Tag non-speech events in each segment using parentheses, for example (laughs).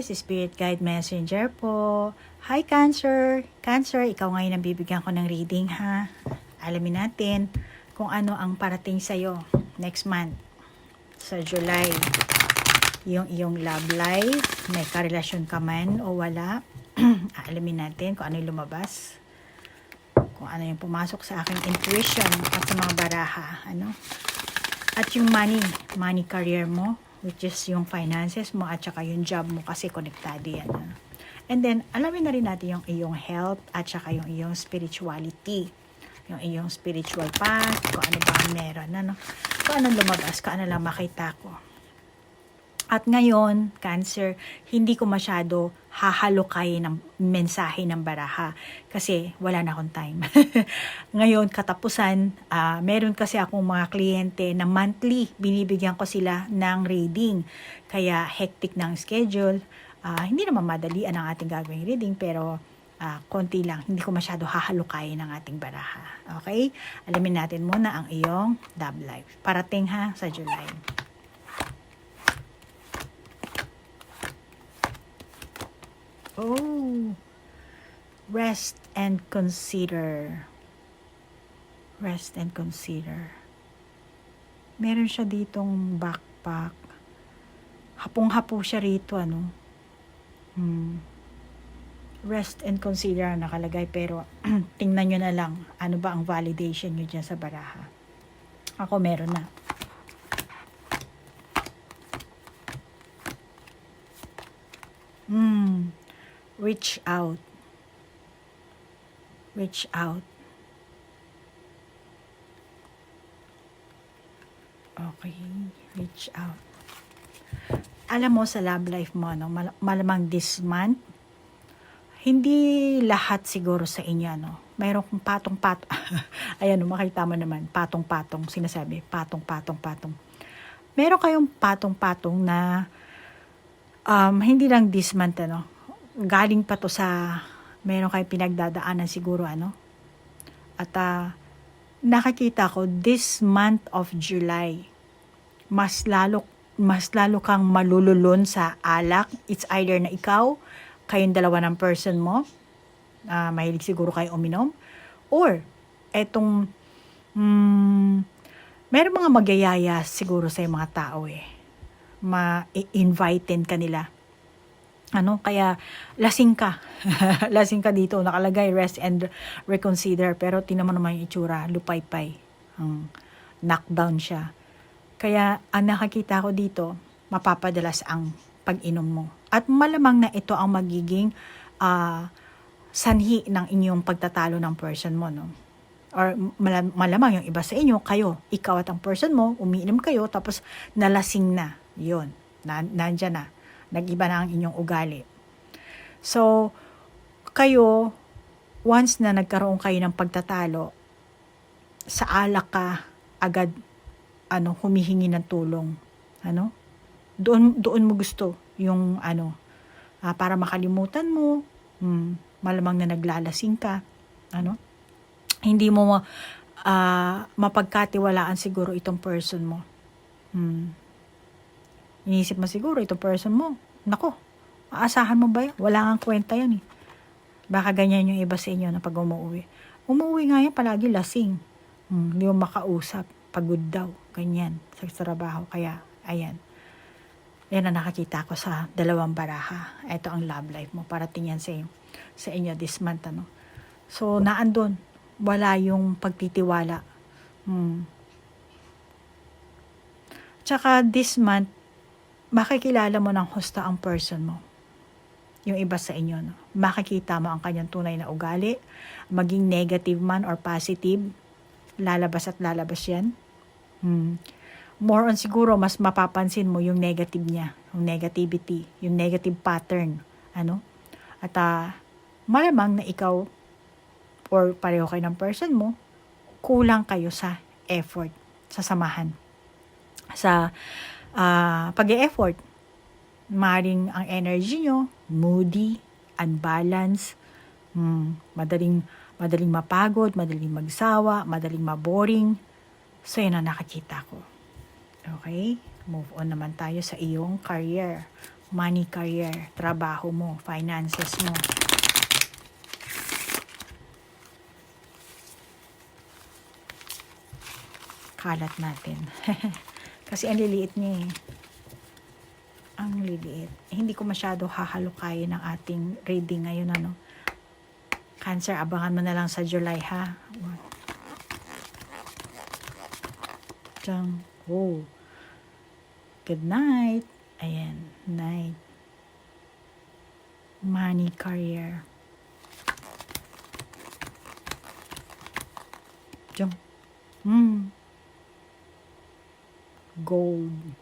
guys, Spirit Guide Messenger po. Hi Cancer! Cancer, ikaw ngayon ang bibigyan ko ng reading ha. Alamin natin kung ano ang parating sa'yo next month sa July. Yung iyong love life, may karelasyon ka man o wala. (clears throat) Alamin natin kung ano yung lumabas. Kung ano yung pumasok sa aking intuition at sa mga baraha. Ano? At yung money, money career mo, which is yung finances mo at saka yung job mo kasi konektado yan. And then, alamin na rin natin yung iyong health at saka yung iyong spirituality. Yung iyong spiritual path, kung ano ba meron. Ano? Kung anong lumabas, kung ano lang makita ko. At ngayon, Cancer, hindi ko masyado hahalukay ng mensahe ng baraha kasi wala na akong time. (laughs) ngayon, katapusan, ah, meron kasi akong mga kliyente na monthly, binibigyan ko sila ng reading. Kaya hectic ng schedule. Ah, hindi naman madalian ang ating gagawing reading pero ah, konti lang. Hindi ko masyado hahalukayin ng ating baraha. Okay? Alamin natin muna ang iyong love life. Parating ha sa July. Oh. Rest and consider. Rest and consider. Meron siya ditong backpack. Hapong-hapo siya rito, ano. Hmm. Rest and consider ang nakalagay pero (clears throat) tingnan nyo na lang ano ba ang validation nyo dyan sa baraha. Ako meron na. Hmm. Reach out. Reach out. Okay. Reach out. Alam mo sa love life mo, no, mal- malamang this month, hindi lahat siguro sa inyo, no. Mayroong kong patong-patong. (laughs) Ayan, makita mo naman, patong-patong, sinasabi, patong-patong-patong. Meron kayong patong-patong na um, hindi lang this month, ano, galing pa to sa, meron kayong pinagdadaanan siguro, ano. At ah, nakakita ko, this month of July, mas lalo, mas lalo kang malululon sa alak. It's either na ikaw, kayong dalawa ng person mo, ah, mahilig siguro kayo uminom, or etong, mm, meron mga magyayaya siguro sa mga tao eh. Ma-invitein ka nila ano kaya lasing ka. (laughs) Lasing ka dito. Nakalagay rest and reconsider. Pero tinan mo naman yung itsura. Lupay-pay ang knockdown siya. Kaya ang nakakita ko dito mapapadalas ang pag-inom mo. At malamang na ito ang magiging ah, sanhi ng inyong pagtatalo ng person mo no? Or malam- malamang yung iba sa inyo kayo ikaw at ang person mo umiinom kayo tapos nalasing na. Yon na, nandyan na nag-iba na ang inyong ugali. So, kayo, once na nagkaroon kayo ng pagtatalo, sa alak ka, agad, ano, humihingi ng tulong. Ano? Doon, doon mo gusto yung, ano, ah, para makalimutan mo, hmm, malamang na naglalasing ka, ano? Hindi mo ah, mapagkatiwalaan siguro itong person mo. Hmm. Inisip mo siguro, itong person mo, nako, aasahan mo ba yan? Wala kang kwenta yan eh. Baka ganyan yung iba sa inyo na pag umuwi. Umuwi nga yan palagi lasing. Hmm, hindi mo makausap. Pagod daw. Ganyan. Sa trabaho. Kaya, ayan. Yan ang nakakita ko sa dalawang baraha. Ito ang love life mo. Para tingnan sa, sa inyo this month. Ano? So, naandun. Wala yung pagtitiwala. Hmm. Tsaka this month, makikilala mo ng husta ang person mo. Yung iba sa inyo, no? Makikita mo ang kanyang tunay na ugali, maging negative man or positive, lalabas at lalabas yan. Hmm. More on siguro, mas mapapansin mo yung negative niya, yung negativity, yung negative pattern. Ano? At ah, malamang na ikaw or pareho kayo ng person mo, kulang kayo sa effort, sa samahan. Sa ah pag-e-effort. Maring ang energy nyo, moody, unbalanced, hmm, madaling, madaling mapagod, madaling magsawa, madaling maboring. So, yun ang nakakita ko. Okay? Move on naman tayo sa iyong career. money career, trabaho mo, finances mo. Kalat natin. (laughs) Kasi ang liliit niya eh. Ang liliit. Hindi ko masyado hahalukayin ng ating reading ngayon ano. Cancer, abangan mo na lang sa July ha. Diyan. Oh. Good night. Ayan. Night. Money career. Diyan. Hmm. Gold.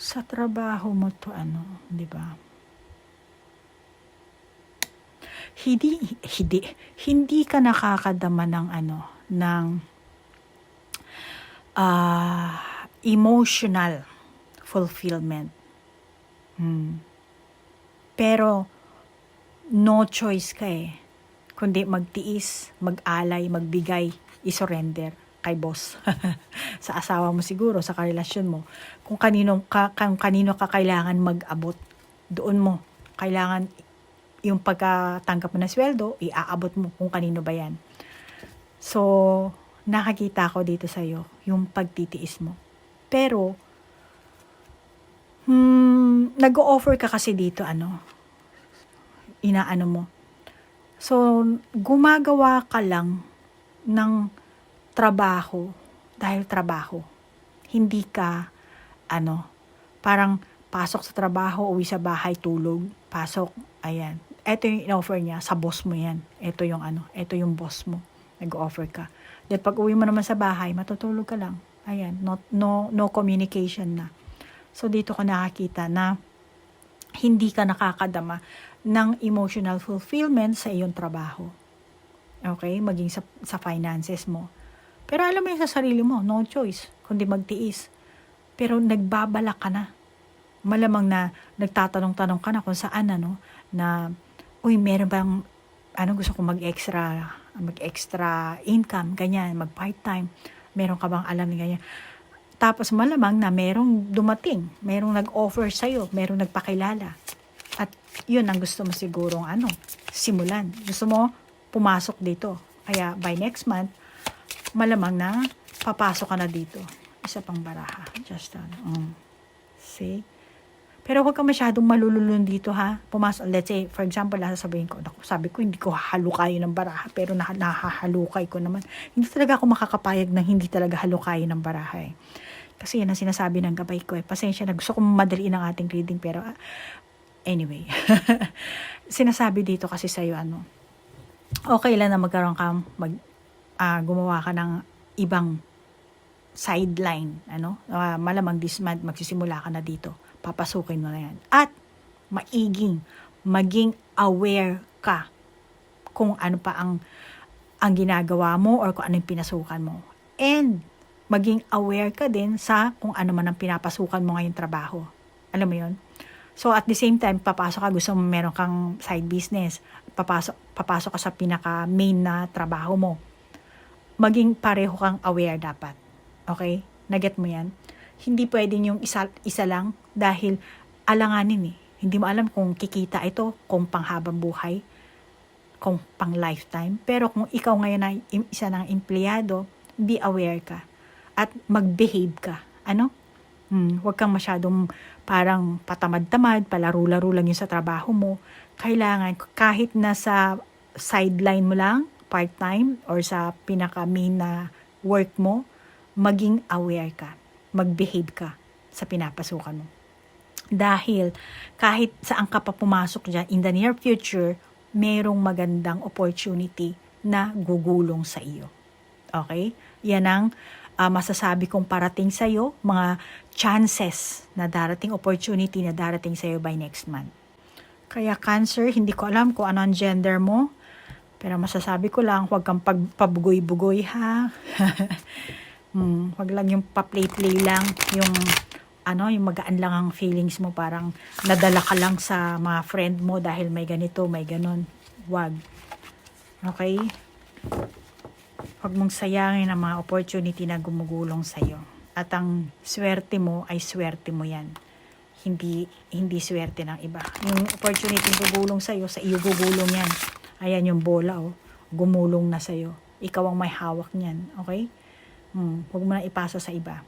Sa trabaho mo to ano, di ba? Hindi, hindi, hindi ka nakakadama ng ano, ng ah emotional fulfillment. Hmm. Pero, no choice ka eh. Kundi magtiis, mag-alay, magbigay, isurrender kay boss. (laughs) sa asawa mo siguro, sa karelasyon mo. Kung kanino ka, kung kanino ka kailangan mag-abot, doon mo. Kailangan yung pagkatanggap mo ng sweldo, iaabot mo kung kanino ba yan. So, nakakita ko dito sa'yo, yung pagtitiis mo. Pero, hmm, nag-offer ka kasi dito, ano, inaano mo. So, gumagawa ka lang ng trabaho dahil trabaho. Hindi ka, ano, parang pasok sa trabaho, uwi sa bahay, tulog, pasok, ayan. Ito yung in-offer niya, sa boss mo yan. Ito yung ano, ito yung boss mo. Nag-offer ka. Then pag uwi mo naman sa bahay, matutulog ka lang. Ayan, no, no, no communication na. So dito ka nakakita na hindi ka nakakadama ng emotional fulfillment sa iyong trabaho. Okay? Maging sa, sa finances mo. Pero alam mo yung sa sarili mo, no choice, kundi magtiis. Pero nagbabalak ka na. Malamang na nagtatanong-tanong ka na kung saan ano, na, uy, meron bang, ano gusto ko mag-extra, mag-extra income, ganyan, mag-part-time. Meron ka bang alam ganyan? Tapos malamang na merong dumating, merong nag-offer sa'yo, merong nagpakilala. At yun ang gusto mo sigurong ano, simulan. Gusto mo pumasok dito. Kaya by next month, malamang na papasok ka na dito. Isa pang baraha. Just ano. Mm. See? Pero huwag ka masyadong malululun dito ha. Pumasok, let's say, for example, sasabihin ko, naku, sabi ko, hindi ko halukayin ng baraha, pero nah nahahalukay ko naman. Hindi talaga ako makakapayag ng hindi talaga halukayin ng baraha eh. Kasi yan ang sinasabi ng gabay ko eh. Pasensya na, gusto kong madaliin ang ating reading, pero uh, anyway. (laughs) sinasabi dito kasi sa'yo, ano, okay lang na magkaroon ka, mag, uh, gumawa ka ng ibang sideline, ano, uh, malamang this month magsisimula ka na dito papasukin mo na yan. At maiging, maging aware ka kung ano pa ang ang ginagawa mo or kung ano yung pinasukan mo. And maging aware ka din sa kung ano man ang pinapasukan mo ngayong trabaho. Alam mo yon So at the same time, papasok ka, gusto mo meron kang side business, papasok, papasok ka sa pinaka main na trabaho mo. Maging pareho kang aware dapat. Okay? Naget mo yan? Hindi pwedeng yung isa, isa lang dahil alanganin eh. Hindi mo alam kung kikita ito, kung panghabang buhay, kung pang lifetime. Pero kung ikaw ngayon ay isa ng empleyado, be aware ka at mag-behave ka. Ano? Hmm, huwag kang masyadong parang patamad-tamad, palaro-laro lang yung sa trabaho mo. Kailangan, kahit nasa sideline mo lang, part-time, or sa pinaka-main na work mo, maging aware ka mag-behave ka sa pinapasukan mo. Dahil kahit saan ka pa pumasok dyan, in the near future, merong magandang opportunity na gugulong sa iyo. Okay? Yan ang uh, masasabi kong parating sa iyo, mga chances na darating opportunity na darating sa iyo by next month. Kaya cancer, hindi ko alam kung ano ang gender mo, pero masasabi ko lang, huwag kang pagpabugoy-bugoy ha. (laughs) Hmm, wag lang yung pa-play-play lang, yung ano, yung magaan lang ang feelings mo, parang nadala ka lang sa mga friend mo dahil may ganito, may ganon. Wag. Okay? Huwag mong sayangin ang mga opportunity na gumugulong sa'yo. At ang swerte mo ay swerte mo yan. hindi hindi swerte ng iba. Yung opportunity bubulong sa iyo, sa iyo bubulong 'yan. Ayan yung bola oh, gumulong na sa iyo. Ikaw ang may hawak niyan, okay? Hmm, huwag mo na ipasa sa iba.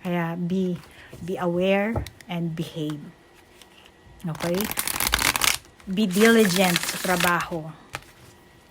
Kaya be be aware and behave. Okay? Be diligent sa trabaho.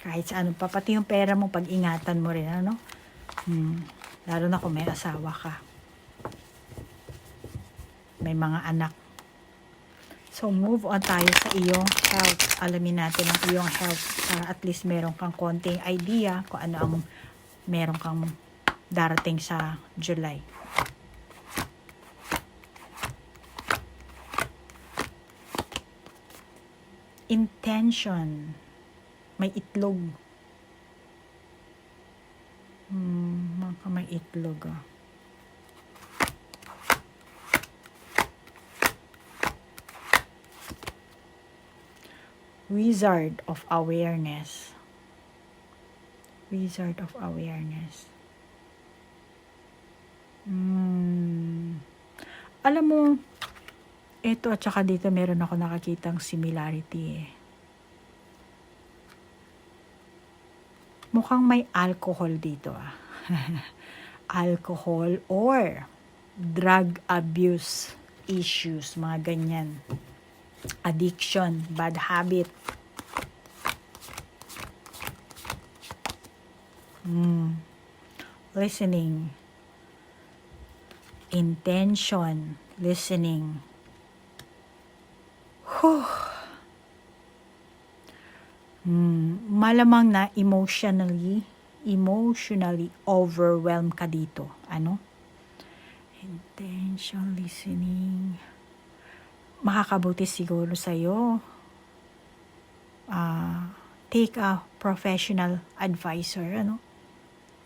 Kahit sa ano pa, pati yung pera mo, pag-ingatan mo rin, ano? Hmm, lalo na kung may asawa ka may mga anak. So, move on tayo sa iyong health. Alamin natin ang iyong health para at least meron kang konting idea kung ano ang meron kang darating sa July. Intention. May itlog. Hmm, mga may itlog ah. Wizard of Awareness. Wizard of Awareness. Mm. Alam mo, ito at saka dito meron ako nakakitang similarity eh. Mukhang may alcohol dito ah. (laughs) alcohol or drug abuse issues, mga ganyan addiction, bad habit. Mm. Listening. Intention. Listening. Whew. Mm. Malamang na emotionally, emotionally overwhelmed ka dito. Ano? Intention, listening makakabuti siguro sa iyo. Uh, take a professional advisor ano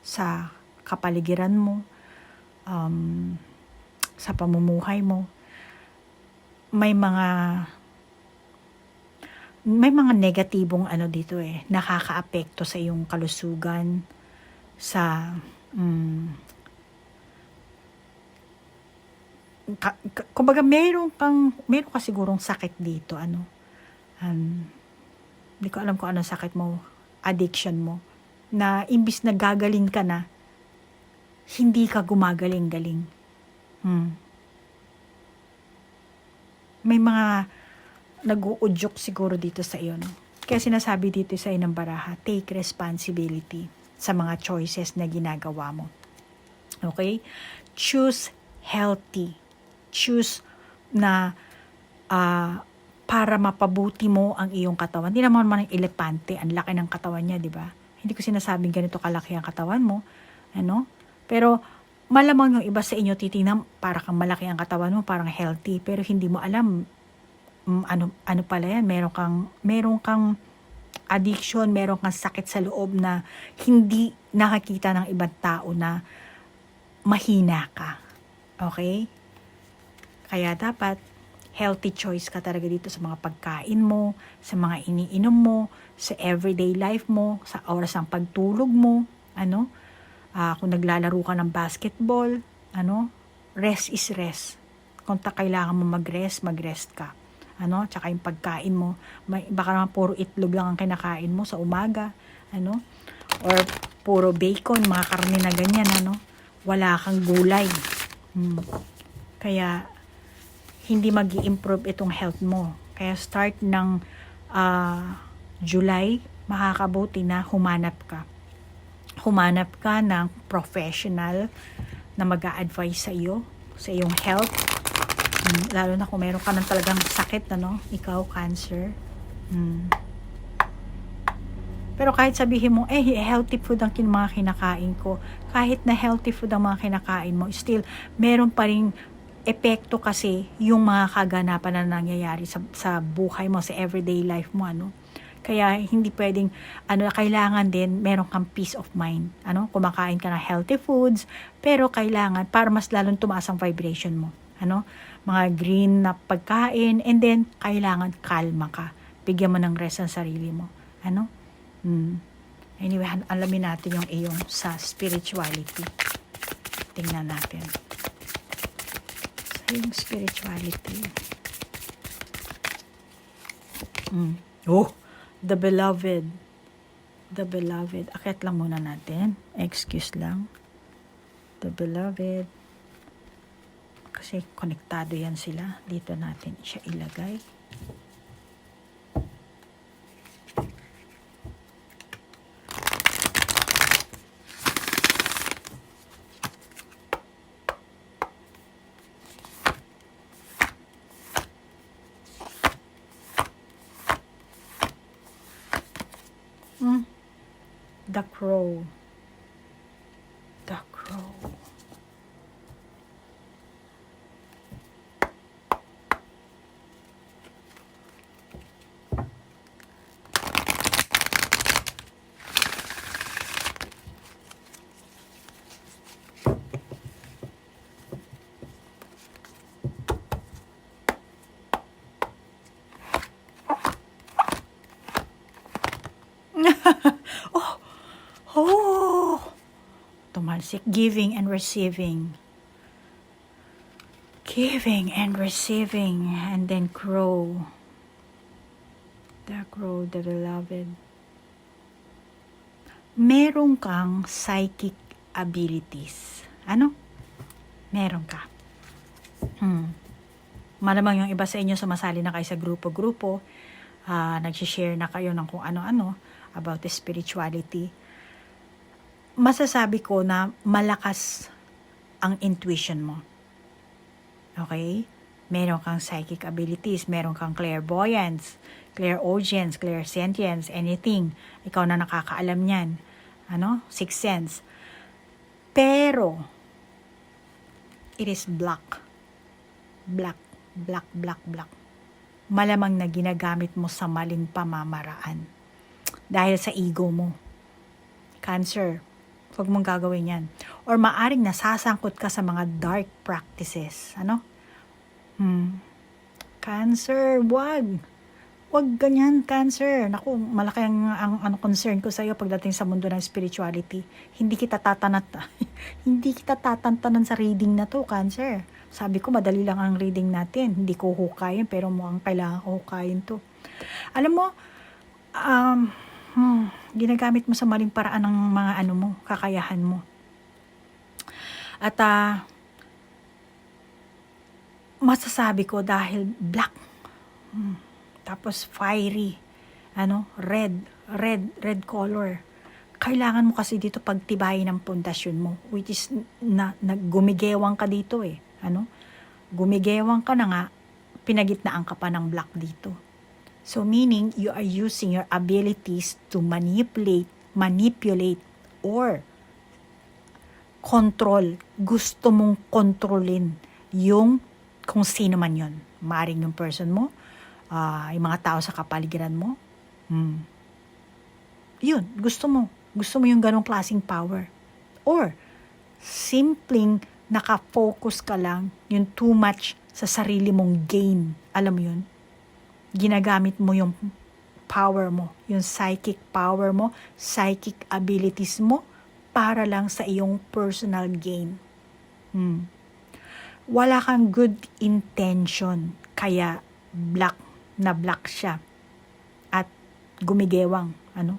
sa kapaligiran mo um, sa pamumuhay mo may mga may mga negatibong ano dito eh nakakaapekto sa iyong kalusugan sa um, ka, ka, kumbaga meron kang meron ka sigurong sakit dito ano? Um, hindi ko alam kung anong sakit mo addiction mo na imbis na gagaling ka na hindi ka gumagaling-galing. Hmm. may mga nag-uudyok siguro dito sa iyo no? kaya sinasabi dito sa inang baraha take responsibility sa mga choices na ginagawa mo. Okay? Choose healthy choose na uh, para mapabuti mo ang iyong katawan. Hindi naman man ng elepante, ang laki ng katawan niya, di ba? Hindi ko sinasabing ganito kalaki ang katawan mo, ano? Pero malamang yung iba sa inyo titingnan para kang malaki ang katawan mo, parang healthy, pero hindi mo alam um, ano ano pala yan, meron kang meron kang addiction, meron kang sakit sa loob na hindi nakakita ng ibang tao na mahina ka. Okay? Kaya dapat healthy choice ka talaga dito sa mga pagkain mo, sa mga iniinom mo, sa everyday life mo, sa oras ng pagtulog mo, ano? Uh, kung naglalaro ka ng basketball, ano? Rest is rest. Kung ta kailangan mo mag-rest, mag-rest ka. Ano? Tsaka yung pagkain mo, may, baka naman puro itlog lang ang kinakain mo sa umaga, ano? Or puro bacon, mga karne na ganyan, ano? Wala kang gulay. Hmm. Kaya hindi mag improve itong health mo. Kaya start ng uh, July, makakabuti na humanap ka. Humanap ka ng professional na mag advise sa iyo, sa iyong health. Hmm, lalo na kung meron ka ng talagang sakit, ano, ikaw, cancer. Hmm. Pero kahit sabihin mo, eh, healthy food ang kin mga kinakain ko. Kahit na healthy food ang mga kinakain mo, still, meron pa rin epekto kasi yung mga kaganapan na nangyayari sa, sa buhay mo, sa everyday life mo, ano. Kaya hindi pwedeng, ano, kailangan din meron kang peace of mind. Ano, kumakain ka ng healthy foods, pero kailangan, para mas lalong tumaas ang vibration mo. Ano, mga green na pagkain, and then, kailangan kalma ka. Bigyan mo ng rest ang sarili mo. Ano? Hmm. Anyway, alamin natin yung iyong sa spirituality. Tingnan natin yung spirituality. Mm. Oh, the beloved. The beloved. Akit lang muna natin. Excuse lang. The beloved. Kasi konektado yan sila. Dito natin siya ilagay. The crow. Tumalsik. Giving and receiving. Giving and receiving. And then crow. The crow, the beloved. Meron kang psychic abilities. Ano? Meron ka. Hmm. Malamang yung iba sa inyo sumasali na kayo sa grupo-grupo, ah, nagsishare na kayo ng kung ano-ano about the spirituality masasabi ko na malakas ang intuition mo. Okay? Meron kang psychic abilities, meron kang clairvoyance, clairaudience, clairsentience, anything. Ikaw na nakakaalam niyan. Ano? Sixth sense. Pero, it is black. Black, black, black, black. Malamang na ginagamit mo sa maling pamamaraan. Dahil sa ego mo. Cancer, Huwag mong gagawin yan. Or maaring nasasangkot ka sa mga dark practices. Ano? Hmm. Cancer, wag. Wag ganyan, cancer. Naku, malaki ang, ang ano, concern ko sa iyo pagdating sa mundo ng spirituality. Hindi kita tatanat. (laughs) hindi kita tatantanan sa reading na to, cancer. Sabi ko, madali lang ang reading natin. Hindi ko hukayin, pero mukhang kailangan ko hukayin to. Alam mo, um, hmm, ginagamit mo sa maling paraan ng mga ano mo, kakayahan mo. At ah, masasabi ko dahil black, hmm, tapos fiery, ano, red, red, red color. Kailangan mo kasi dito pagtibayin ng pundasyon mo, which is na, naggumigewang ka dito eh, ano? Gumigewang ka na nga, pinagitnaan ka pa ng black dito. So meaning you are using your abilities to manipulate, manipulate or control. Gusto mong kontrolin yung kung sino man yon. Maring yung person mo, ah, yung mga tao sa kapaligiran mo. Hmm. Yun, gusto mo. Gusto mo yung ganong klaseng power. Or, simpleng nakafocus ka lang yung too much sa sarili mong gain. Alam mo yun? Ginagamit mo yung power mo, yung psychic power mo, psychic abilities mo para lang sa iyong personal gain. Hmm. Wala kang good intention, kaya black na black siya. At gumigewang, ano?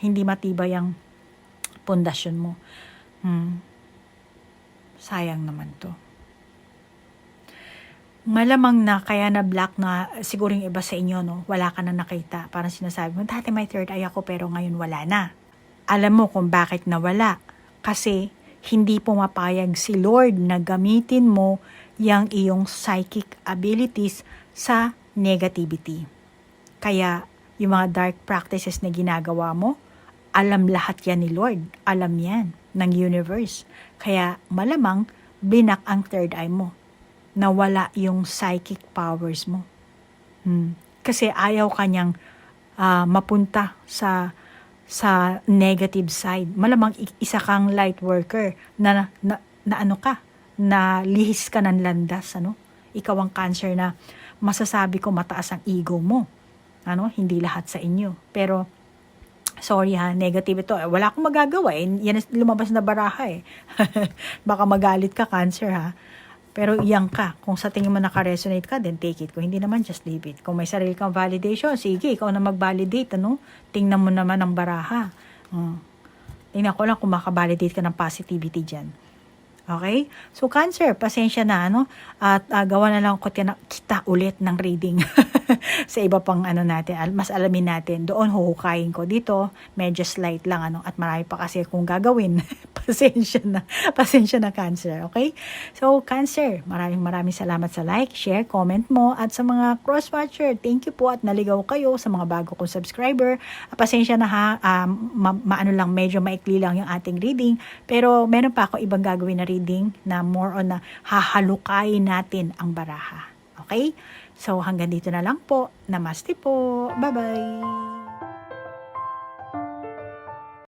Hindi matibay ang pundasyon mo. Hmm. Sayang naman to malamang na kaya na black na siguro yung iba sa inyo, no? Wala ka na nakita. Parang sinasabi mo, dati may third eye ako pero ngayon wala na. Alam mo kung bakit nawala. Kasi hindi pumapayag si Lord na gamitin mo yung iyong psychic abilities sa negativity. Kaya yung mga dark practices na ginagawa mo, alam lahat yan ni Lord. Alam yan ng universe. Kaya malamang binak ang third eye mo nawala yung psychic powers mo. Hmm. Kasi ayaw kanyang uh, mapunta sa sa negative side. Malamang isa kang light worker na, na, na ano ka, na lihis ka ng landas, ano? Ikaw ang cancer na masasabi ko mataas ang ego mo. Ano? Hindi lahat sa inyo. Pero, sorry ha, negative ito. Wala akong magagawa. Eh. Yan lumabas na baraha eh. (laughs) Baka magalit ka, cancer ha Pero iyan ka. Kung sa tingin mo naka-resonate ka, then take it. Kung hindi naman, just leave it. Kung may sarili kang validation, sige, ikaw na mag-validate, ano? Tingnan mo naman ang baraha. Hmm. Tingnan ko lang kung makabalidate ka ng positivity dyan. Okay? So, Cancer, pasensya na, ano? At ah, gawa na lang ko tina- kita ulit ng reading (laughs) sa iba pang ano natin. Mas alamin natin. Doon huhukayin ko. Dito, medyo slight lang, ano? At marami pa kasi kung gagawin. (laughs) pasensya na. (laughs) Pasensya na, Cancer. Okay? So, Cancer, maraming maraming salamat sa like, share, comment mo. At sa mga cross-watcher, thank you po at naligaw kayo sa mga bago kong subscriber. Ah, Pasensya na ha, um, ma- maano lang, medyo maikli lang yung ating reading. Pero meron pa ako ibang gagawin na reading na more on na hahalukayin natin ang baraha. Okay? So hanggang dito na lang po. Namaste po. Bye-bye.